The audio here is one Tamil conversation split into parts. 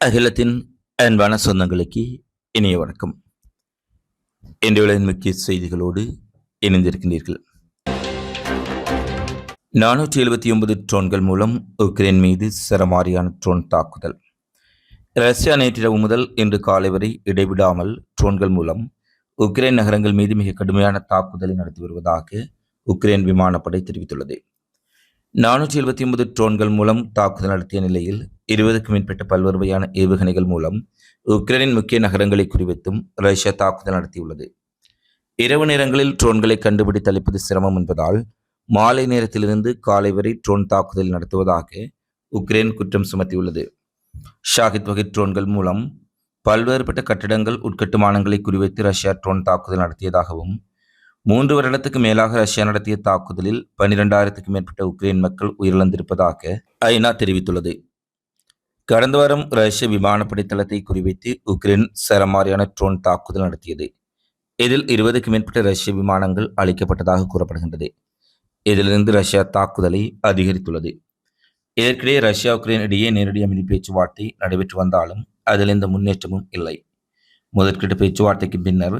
அகிலத்தின் அன்பான சொந்தங்களுக்கு இனிய வணக்கம். இன்றைய முக்கிய செய்திகளோடு இணைந்திருக்கின்றீர்கள். நானூற்றி எழுபத்தி ஒன்பது ட்ரோன்கள் மூலம் உக்ரைன் மீது சரமாரியான ட்ரோன் தாக்குதல். ரஷ்யா நேற்றிரவு முதல் இன்று காலை வரை இடைவிடாமல் ட்ரோன்கள் மூலம் உக்ரைன் நகரங்கள் மீது மிக கடுமையான தாக்குதலை நடத்தி வருவதாக உக்ரைன் விமானப்படை தெரிவித்துள்ளது. நானூற்றி எழுபத்தி ஒன்பது ட்ரோன்கள் மூலம் தாக்குதல் நடத்திய நிலையில் இருபதுக்கும் மேற்பட்ட பல்வேறு வகையான ஏவுகணைகள் மூலம் உக்ரைனின் முக்கிய நகரங்களை குறிவைத்தும் ரஷ்யா தாக்குதல் நடத்தியுள்ளது. இரவு நேரங்களில் ட்ரோன்களை கண்டுபிடித்து அளிப்பது சிரமம் என்பதால் மாலை நேரத்திலிருந்து காலை வரை ட்ரோன் தாக்குதல் நடத்துவதாக உக்ரைன் குற்றம் சுமத்தியுள்ளது. ஷாகித் வகை ட்ரோன்கள் மூலம் பல்வேறுபட்ட கட்டிடங்கள் உட்கட்டுமானங்களை குறிவைத்து ரஷ்யா ட்ரோன் தாக்குதல் நடத்தியதாகவும் மூன்று வருடத்துக்கு மேலாக ரஷ்யா நடத்திய தாக்குதலில் பனிரெண்டாயிரத்துக்கும் மேற்பட்ட உக்ரைன் மக்கள் உயிரிழந்திருப்பதாக ஐநா தெரிவித்துள்ளது. கடந்த வாரம் ரஷ்ய விமானப்படை தளத்தை குறிவைத்து உக்ரைன் சரமாரியான ட்ரோன் தாக்குதல் நடத்தியது. இதில் இருபதுக்கு மேற்பட்ட ரஷ்ய விமானங்கள் அளிக்கப்பட்டதாக கூறப்படுகின்றது. இதிலிருந்து ரஷ்யா தாக்குதலை அதிகரித்துள்ளது. இதற்கிடையே ரஷ்யா உக்ரைன் இடையே நேரடி அமைதி பேச்சுவார்த்தை நடைபெற்று வந்தாலும் அதில் எந்த முன்னேற்றமும் இல்லை. முதற்கிட்ட பேச்சுவார்த்தைக்கு பின்னர்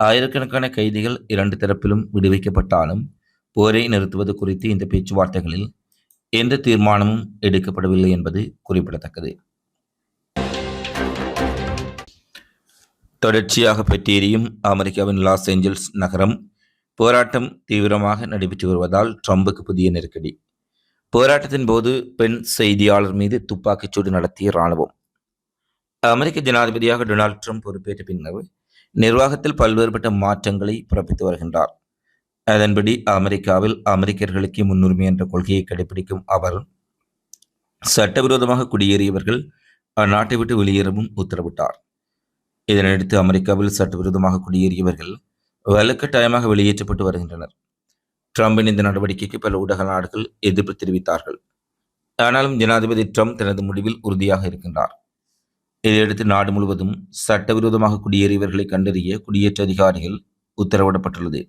ஆயிரக்கணக்கான கைதிகள் இரண்டு தரப்பிலும் விடுவிக்கப்பட்டாலும் போரை நிறுத்துவது குறித்து இந்த பேச்சுவார்த்தைகளில் எந்த தீர்மானமும் எடுக்கப்படவில்லை என்பது குறிப்பிடத்தக்கது. தொடர்ச்சியாக பெற்றேறியும் அமெரிக்காவின் லாஸ் ஏஞ்சல்ஸ் நகரம் போராட்டம் தீவிரமாக நடைபெற்று வருவதால் ட்ரம்புக்கு புதிய நெருக்கடி. போராட்டத்தின் போது பெண் செய்தியாளர் மீது துப்பாக்கிச்சூடு நடத்திய இராணுவம். அமெரிக்க ஜனாதிபதியாக டொனால்ட் ட்ரம்ப் பொறுப்பேற்ற பின்னர் நிர்வாகத்தில் பல்வேறுபட்ட மாற்றங்களை பிறப்பித்து வருகின்றார். அதன்படி அமெரிக்காவில் அமெரிக்கர்களுக்கு முன்னுரிமை என்ற கொள்கையை கடைபிடிக்கும் அவர் சட்டவிரோதமாக குடியேறியவர்கள் அந்நாட்டை விட்டு வெளியேறவும் உத்தரவிட்டார். இதனையடுத்து அமெரிக்காவில் சட்டவிரோதமாக குடியேறியவர்கள் வலுக்கட்டாயமாக வெளியேற்றப்பட்டு வருகின்றனர். ட்ரம்பின் இந்த நடவடிக்கைக்கு பல ஊடக நாடுகள் எதிர்ப்பு தெரிவித்தார்கள். ஆனாலும் ஜனாதிபதி ட்ரம்ப் தனது முடிவில் உறுதியாக இருக்கின்றார். இதையடுத்து நாடு முழுவதும் சட்டவிரோதமாக குடியேறியவர்களை கண்டறிய குடியேற்ற அதிகாரிகள் உத்தரவிடப்பட்டுள்ளது.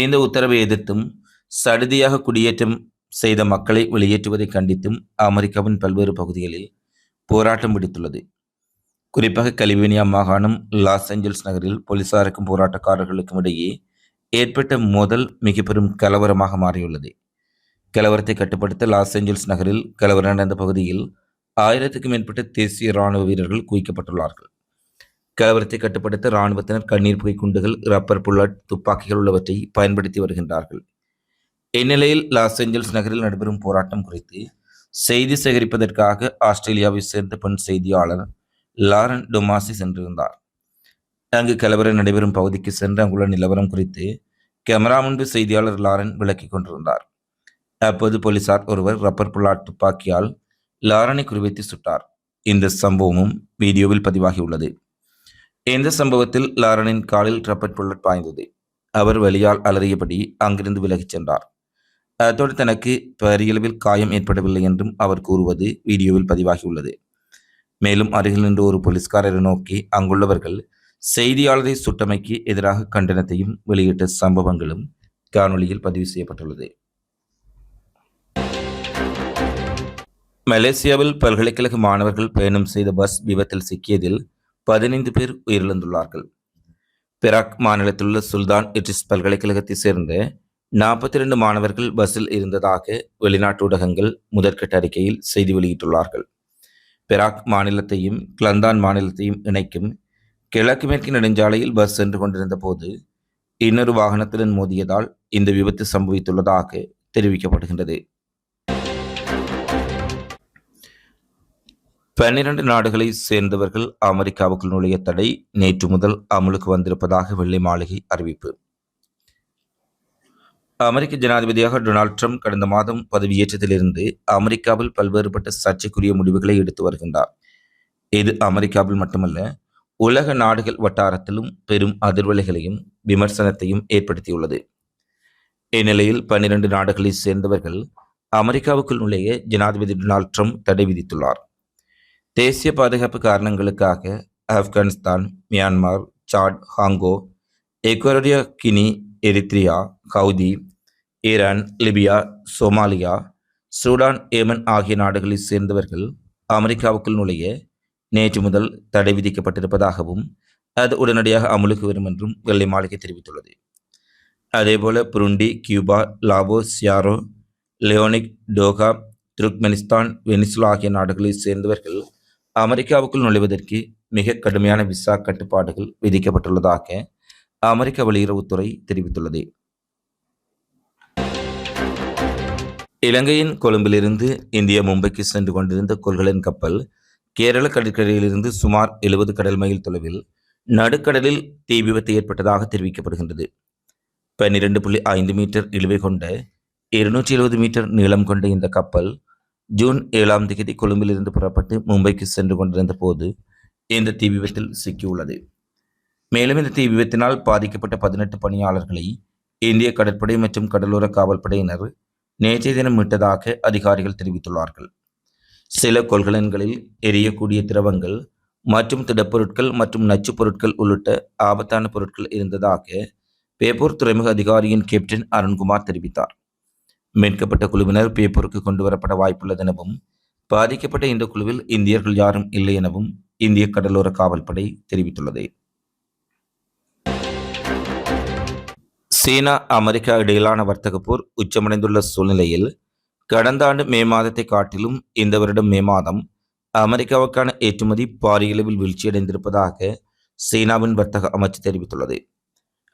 இந்த உத்தரவை எதிர்த்தும் சடுதியாக குடியேற்றம் செய்த மக்களை வெளியேற்றுவதை கண்டித்தும் அமெரிக்காவின் பல்வேறு பகுதிகளில் போராட்டம் விடுத்துள்ளது. குறிப்பாக கலிபோர்னியா மாகாணம் லாஸ் ஏஞ்சல்ஸ் நகரில் போலீசாருக்கும் போராட்டக்காரர்களுக்கும் இடையே ஏற்பட்ட மோதல் மிக பெரும் கலவரமாக மாறியுள்ளது. கலவரத்தை கட்டுப்படுத்த லாஸ் ஏஞ்சல்ஸ் நகரில் கலவரம் நடந்த பகுதியில் ஆயிரத்துக்கும் மேற்பட்ட தேசிய இராணுவ வீரர்கள் குவிக்கப்பட்டுள்ளார்கள். கலவரத்தை கட்டுப்படுத்த இராணுவத்தினர் கண்ணீர் புகை குண்டுகள் ரப்பர் புல்லட் துப்பாக்கிகள் உள்ளவற்றை பயன்படுத்தி வருகின்றார்கள். இந்நிலையில் லாஸ் ஏஞ்சல்ஸ் நகரில் நடைபெறும் போராட்டம் குறித்து செய்தி சேகரிப்பதற்காக ஆஸ்திரேலியாவை சேர்ந்த பெண் செய்தியாளர் லாரன் டொமாசி சென்றிருந்தார். அங்கு கலவரம் நடைபெறும் பகுதிக்கு சென்று அங்குள்ள நிலவரம் குறித்து கேமரா முன்பு செய்தியாளர் லாரன் விளக்கிக் கொண்டிருந்தார். அப்போது போலீசார் ஒருவர் ரப்பர் புல்லாட் துப்பாக்கியால் லாரனை குறிவைத்து சுட்டார். இந்த சம்பவமும் வீடியோவில் பதிவாகியுள்ளது இந்த சம்பவத்தில் லாரனின் காலில் ரப்பர் புல்லட் பாய்ந்தது? அவர் வலியால் அலறியபடி அங்கிருந்து விலகிச் சென்றார். அத்தோடு தனக்கு பெரியளவில் காயம் ஏற்படவில்லை என்றும் அவர் கூறுவது வீடியோவில் பதிவாகியுள்ளது. மேலும் அருகில் நின்று ஒரு போலீஸ்காரரை நோக்கி அங்குள்ளவர்கள் செய்தியாளரை சுட்டமைக்கு எதிராக கண்டனத்தையும் வெளியிட்ட சம்பவங்களும் காணொலியில் பதிவு செய்யப்பட்டுள்ளது. மலேசியாவில் பல்கலைக்கழக மாணவர்கள் பயணம் செய்த பஸ் விபத்தில் சிக்கியதில் பதினைந்து பேர் உயிரிழந்துள்ளார்கள். பெராக் மாநிலத்தில் உள்ள சுல்தான் இட்ரிஸ் பல்கலைக்கழகத்தை சேர்ந்த நாற்பத்தி இரண்டு மாணவர்கள் பஸ்ஸில் இருந்ததாக வெளிநாட்டு ஊடகங்கள் முதற்கட்ட அறிக்கையில் செய்தி வெளியிட்டுள்ளார்கள். பெராக் மாநிலத்தையும் கிளந்தான் மாநிலத்தையும் இணைக்கும் கிழக்கு மேற்கு நெடுஞ்சாலையில் பஸ் சென்று கொண்டிருந்த போது இன்னொரு வாகனத்துடன் மோதியதால் இந்த விபத்து சம்பவித்துள்ளதாக தெரிவிக்கப்படுகின்றது. பன்னிரண்டு நாடுகளை சேர்ந்தவர்கள் அமெரிக்காவுக்குள் நுழைய தடை. நேற்று முதல் அமலுக்கு வந்திருப்பதாக வெள்ளை மாளிகை அறிவிப்பு. அமெரிக்க ஜனாதிபதியாக டொனால்ட் ட்ரம்ப் கடந்த மாதம் பதவியேற்றத்திலிருந்து அமெரிக்காவில் பல்வேறுபட்ட சர்ச்சைக்குரிய முடிவுகளை எடுத்து வருகின்றார். இது அமெரிக்காவில் மட்டுமல்ல உலக நாடுகள் வட்டாரத்திலும் பெரும் அதிர்வலைகளையும் விமர்சனத்தையும் ஏற்படுத்தியுள்ளது. இந்நிலையில் பன்னிரண்டு நாடுகளை சேர்ந்தவர்கள் அமெரிக்காவுக்குள் நுழைய ஜனாதிபதி டொனால்ட் ட்ரம்ப் தடை விதித்துள்ளார். தேசிய பாதுகாப்பு காரணங்களுக்காக Afghanistan Myanmar Chad Congo எக்வரோடியா Guinea Eritrea Haiti Iran Libya Somalia Sudan Yemen ஆகிய நாடுகளைச் சேர்ந்தவர்கள் அமெரிக்காவுக்குள் நுழைய நேற்று முதல் தடை விதிக்கப்பட்டிருப்பதாகவும் அது உடனடியாக அமலுக்கு வரும் என்றும் வெள்ளை மாளிகை தெரிவித்துள்ளது. அதேபோல Burundi Cuba Laos Sierra Leone Togo Turkmenistan Venezuela ஆகிய நாடுகளைச் சேர்ந்தவர்கள் அமெரிக்காவுக்குள் நுழைவதற்கு மிக கடுமையான விசா கட்டுப்பாடுகள் விதிக்கப்பட்டுள்ளதாக அமெரிக்க வெளியுறவுத்துறை தெரிவித்துள்ளது. இலங்கையின் கொழும்பிலிருந்து இந்திய மும்பைக்கு சென்று கொண்டிருந்த கொள்கலன் கப்பல் கேரள கடற்கரையிலிருந்து சுமார் எழுபது கடல் மைல் தொலைவில் நடுக்கடலில் தீ விபத்து ஏற்பட்டதாக தெரிவிக்கப்படுகின்றது. பன்னிரண்டு புள்ளி ஐந்து மீட்டர் இழுவை கொண்ட இருநூற்றி எழுபது மீட்டர் நீளம் கொண்ட இந்த கப்பல் ஜூன் ஏழாம் தேதி கொழும்பிலிருந்து புறப்பட்டு மும்பைக்கு சென்று கொண்டிருந்த போது இந்த தீ விபத்தில் சிக்கியுள்ளது. மேலும் இந்த தீ விபத்தினால் பாதிக்கப்பட்ட பதினெட்டு பணியாளர்களை இந்திய கடற்படை மற்றும் கடலோர காவல்படையினர் நேற்றைய தினம் மீட்டதாக அதிகாரிகள் தெரிவித்துள்ளார்கள். சில கொள்கலன்களில் எரியக்கூடிய திரவங்கள் மற்றும் திடப்பொருட்கள் மற்றும் நச்சுப் பொருட்கள் உள்ளிட்ட ஆபத்தான பொருட்கள் இருந்ததாக பேப்பூர் துறைமுக அதிகாரியின் கேப்டன் அருண்குமார் தெரிவித்தார். மீட்கப்பட்ட குழுவினர் பேப்பூருக்கு கொண்டு வரப்பட வாய்ப்புள்ளது எனவும் பாதிக்கப்பட்ட இந்த குழுவில் இந்தியர்கள் யாரும் இல்லை எனவும் இந்திய கடலோர காவல்படை தெரிவித்துள்ளது. சீனா அமெரிக்கா இடையிலான வர்த்தக போர் உச்சமடைந்துள்ள சூழ்நிலையில் கடந்த ஆண்டு மே மாதத்தை காட்டிலும் இந்த வருடம் மே மாதம் அமெரிக்காவுக்கான ஏற்றுமதி பாரியளவில் வீழ்ச்சியடைந்திருப்பதாக சீனாவின் வர்த்தக அமைச்சு தெரிவித்துள்ளது.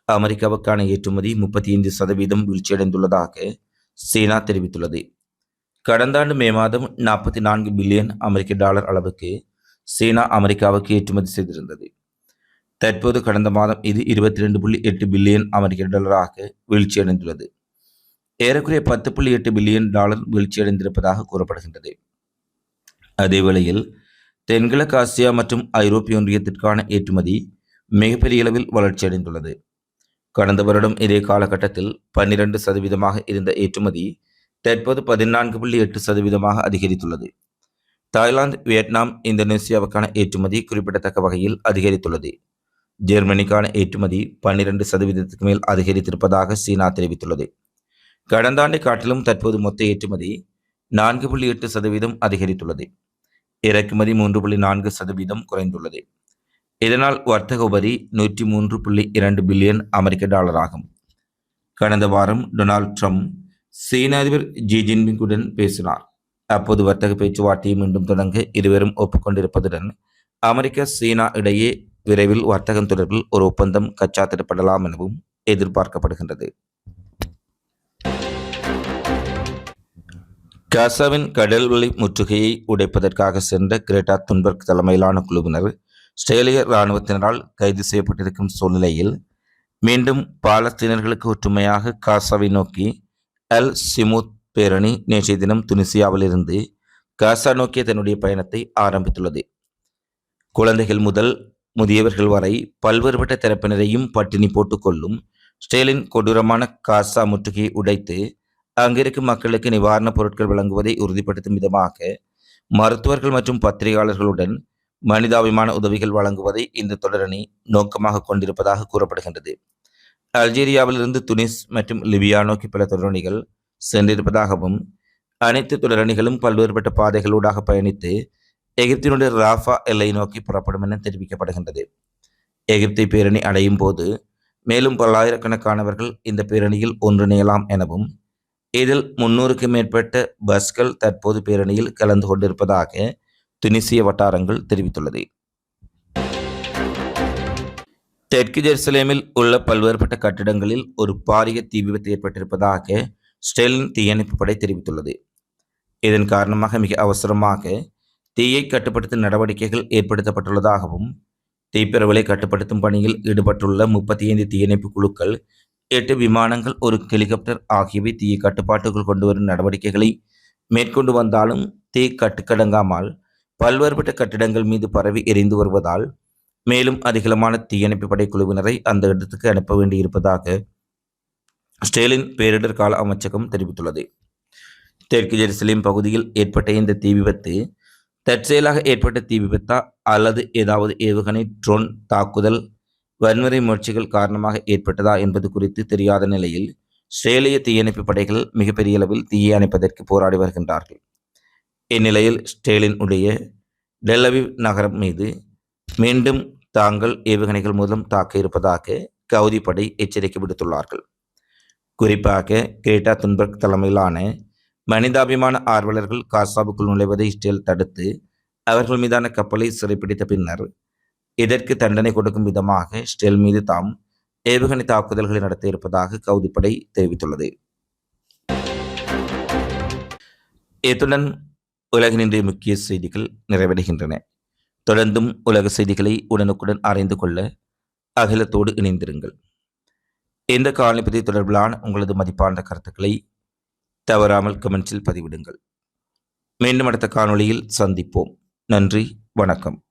அமெரிக்காவுக்கான ஏற்றுமதி முப்பத்தி ஐந்து சதவீதம் வீழ்ச்சியடைந்துள்ளதாக சீனா தெரிவித்துள்ளது. கடந்த ஆண்டு மே மாதம் நாற்பத்தி நான்கு பில்லியன் அமெரிக்க டாலர் அளவுக்கு சீனா அமெரிக்காவுக்கு ஏற்றுமதி செய்திருந்தது. தற்போது கடந்த மாதம் இது இருபத்தி ரெண்டு புள்ளி எட்டு பில்லியன் அமெரிக்க டாலராக வீழ்ச்சியடைந்துள்ளது. ஏறக்குறைய பத்து புள்ளி எட்டு பில்லியன் டாலர் வீழ்ச்சியடைந்திருப்பதாக கூறப்படுகின்றது. அதேவேளையில் தென்கிழக்கு ஆசியா மற்றும் ஐரோப்பிய ஒன்றியத்திற்கான ஏற்றுமதி மிகப்பெரிய அளவில் வளர்ச்சியடைந்துள்ளது. கடந்த வருடம் இதே காலகட்டத்தில் பன்னிரண்டு சதவீதமாக இருந்த ஏற்றுமதி தற்போது பதினான்கு புள்ளி எட்டு சதவீதமாக அதிகரித்துள்ளது. தாய்லாந்து வியட்நாம் இந்தோனேசியாவுக்கான ஏற்றுமதி குறிப்பிடத்தக்க வகையில் அதிகரித்துள்ளது. ஜெர்மனிக்கான ஏற்றுமதி பன்னிரண்டு சதவீதத்துக்கு மேல் அதிகரித்திருப்பதாக சீனா தெரிவித்துள்ளது. கடந்த ஆண்டை காட்டிலும் தற்போது மொத்த ஏற்றுமதி நான்கு புள்ளி எட்டு சதவீதம் அதிகரித்துள்ளது. இறக்குமதி மூன்று புள்ளி நான்கு சதவீதம் குறைந்துள்ளது. இதனால் வர்த்தக உபரி நூற்றி மூன்று புள்ளி இரண்டு பில்லியன் அமெரிக்க டாலர் ஆகும் கடந்த வாரம் டொனால்ட் ட்ரம்ப் சீன அதிபர் ஜி ஜின்பிங்குடன் பேசினார். அப்போது வர்த்தக பேச்சுவார்த்தையை மீண்டும் தொடங்க இருவரும் ஒப்புக்கொண்டிருப்பதுடன் அமெரிக்கா சீனா இடையே விரைவில் வர்த்தகம் தொடர்பில் ஒரு ஒப்பந்தம் கச்சாத்திடப்படலாம் எனவும் எதிர்பார்க்கப்படுகின்றது. காசாவின் கடல்வெளி முற்றுகையை உடைப்பதற்காக சென்ற கிரேட்டா துன்பர்க் தலைமையிலான குழுவினர் ஸ்ட்ரேலிய இராணுவத்தினரால் கைது செய்யப்பட்டிருக்கும் சூழ்நிலையில் மீண்டும் பாலஸ்தீனர்களுக்கு ஒற்றுமையாக காசாவை நோக்கி அல் சிமுத் பேரணி நேற்றைய தினம் துனிசியாவிலிருந்து காசா நோக்கிய தன்னுடைய பயணத்தை ஆரம்பித்துள்ளது. குழந்தைகள் முதல் முதியவர்கள் வரை பல்வேறுபட்ட தரப்பினரையும் பட்டினி போட்டுக்கொள்ளும் ஸ்டேலின் கொடூரமான காசா முற்றுகையை உடைத்து அங்கிருக்கும் மக்களுக்கு நிவாரணப் பொருட்கள் வழங்குவதை உறுதிப்படுத்தும் விதமாக மருத்துவர்கள் மற்றும் பத்திரிகையாளர்களுடன் மனிதாபிமான உதவிகள் வழங்குவதை இந்த தொடரணி நோக்கமாக கொண்டிருப்பதாக கூறப்படுகின்றது. அல்ஜீரியாவிலிருந்து துனிஸ் மற்றும் லிபியா நோக்கி பல தொடரணிகள் சென்றிருப்பதாகவும் அனைத்து தொடரணிகளும் பல்வேறுபட்ட பாதைகளூடாக பயணித்து எகிப்தினுடைய ராஃபா எல்லை நோக்கி புறப்படும் என தெரிவிக்கப்படுகின்றது. எகிப்தை பேரணி அடையும் போது மேலும் பல்லாயிரக்கணக்கானவர்கள் இந்த பேரணியில் ஒன்றிணையலாம் எனவும் இதில் முன்னூறுக்கு மேற்பட்ட பஸ்கள் தற்போது பேரணியில் கலந்து கொண்டிருப்பதாக துனிசிய வட்டாரங்கள் தெரிவித்துள்ளது. தெற்கு ஜெருசலேமில் உள்ள பல்வேறுபட்ட கட்டிடங்களில் ஒரு பாரிய தீ விபத்து ஏற்பட்டிருப்பதாக ஸ்டெலின் தீயணைப்பு படை தெரிவித்துள்ளது. இதன் காரணமாக மிக அவசரமாக தீயை கட்டுப்படுத்தும் நடவடிக்கைகள் ஏற்படுத்தப்பட்டுள்ளதாகவும் தீப்பரவலை கட்டுப்படுத்தும் பணியில் ஈடுபட்டுள்ள முப்பத்தி ஐந்து தீயணைப்பு குழுக்கள் எட்டு விமானங்கள் ஒரு ஹெலிகாப்டர் ஆகியவை தீயை கட்டுப்பாட்டுக்குள் கொண்டு வரும் நடவடிக்கைகளை மேற்கொண்டு வந்தாலும் தீ கட்டுக்கடங்காமல் பல்வேறுபட்ட கட்டிடங்கள் மீது பரவி எரிந்து வருவதால் மேலும் அதிகளமான தீயணைப்பு படை குழுவினரை அந்த இடத்துக்கு அனுப்ப வேண்டியிருப்பதாக ஸ்டேலின் பேரிடர் கால அமைச்சகம் தெரிவித்துள்ளது. தெற்கு ஜெருசலேம் பகுதியில் ஏற்பட்ட இந்த தீ விபத்து தற்செயலாக ஏற்பட்ட தீ விபத்தா அல்லது ஏதாவது ஏவுகணை ட்ரோன் தாக்குதல் வன்முறை முயற்சிகள் காரணமாக ஏற்பட்டதா என்பது குறித்து தெரியாத நிலையில் ஸ்ட்ரேலிய தீயணைப்பு படைகள் மிகப்பெரிய அளவில் தீயை அணைப்பதற்கு போராடி வருகின்றார்கள். இந்நிலையில் ஸ்டேலின் உடைய டெல்லவிவ் நகரம் மீது மீண்டும் தாங்கள் ஏவுகணைகள் மூலம் தாக்க இருப்பதாக கவுதி படை எச்சரிக்கை விடுத்துள்ளார்கள். குறிப்பாக கிரேட்டா துன்பர்க் தலைமையிலான மனிதாபிமான ஆர்வலர்கள் காசாவுக்குள் நுழைவதை இஸ்ரேல் தடுத்து அவர்கள் மீதான கப்பலை சிறைப்பிடித்த பின்னர் இதற்கு தண்டனை கொடுக்கும் விதமாக இஸ்ரேல் மீது தாம் ஏவுகணை தாக்குதல்களை நடத்த இருப்பதாக கவுதிப்படை தெரிவித்துள்ளது. இத்துடன் உலகின் முக்கிய செய்திகள் நிறைவடைகின்றன. தொடர்ந்தும் உலக செய்திகளை உடனுக்குடன் அறிந்து கொள்ள அகிலத்தோடு இணைந்திருங்கள். இந்த காலனிப்பதி தொடர்பிலான உங்களது மதிப்பான கருத்துக்களை தவறாமல் கமெண்ட்ஸில் பதிவிடுங்கள். மீண்டும் அடுத்த காணொளியில் சந்திப்போம். நன்றி வணக்கம்.